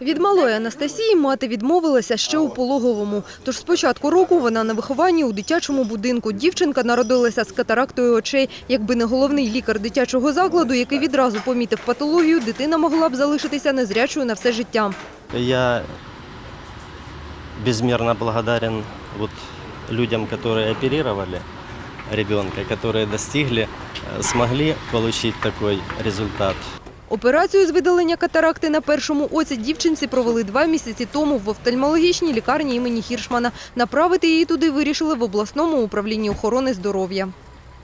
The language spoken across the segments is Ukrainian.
Від малої Анастасії мати відмовилася ще у пологовому. Тож з початку року вона на вихованні у дитячому будинку. Дівчинка народилася з катарактою очей. Якби не головний лікар дитячого закладу, який відразу помітив патологію, дитина могла б залишитися незрячою на все життя. Я безмерно благодарен вот людям, которые оперировали ребенка, которые достигли, э, смогли получить такой результат. Операцію з видалення катаракти на першому оці дівчинці провели два місяці тому в офтальмологічній лікарні імені Хіршмана. Направити її туди вирішили в обласному управлінні охорони здоров'я.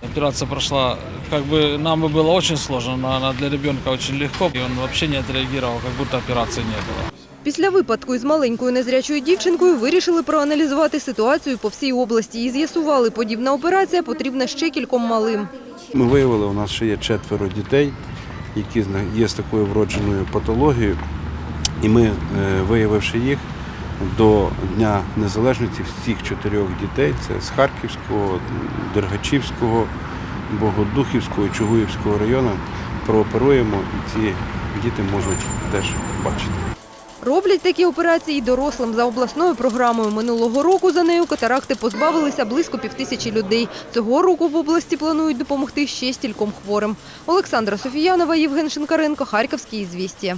Операция прошла, как бы нам бы было очень сложно, но она для ребенка очень легко. И он вообще не отреагировал, как будто операции не было. Після випадку із маленькою незрячою дівчинкою вирішили проаналізувати ситуацію по всій області і з'ясували, подібна операція потрібна ще кільком малим. Ми виявили, у нас ще є четверо дітей, які є з такою вродженою патологією. І ми, е, виявивши їх до Дня Незалежності всіх чотирьох дітей, це з Харківського, Дергачівського, Богодухівського і Чугуївського району, прооперуємо і ці діти можуть теж бачити. Роблять такі операції і дорослим за обласною програмою. Минулого року за нею катаракти позбавилися близько півтисячі людей. Цього року в області планують допомогти ще стільком хворим. Олександра Софіянова, Євген Шинкаренко, Харківські ізвістія.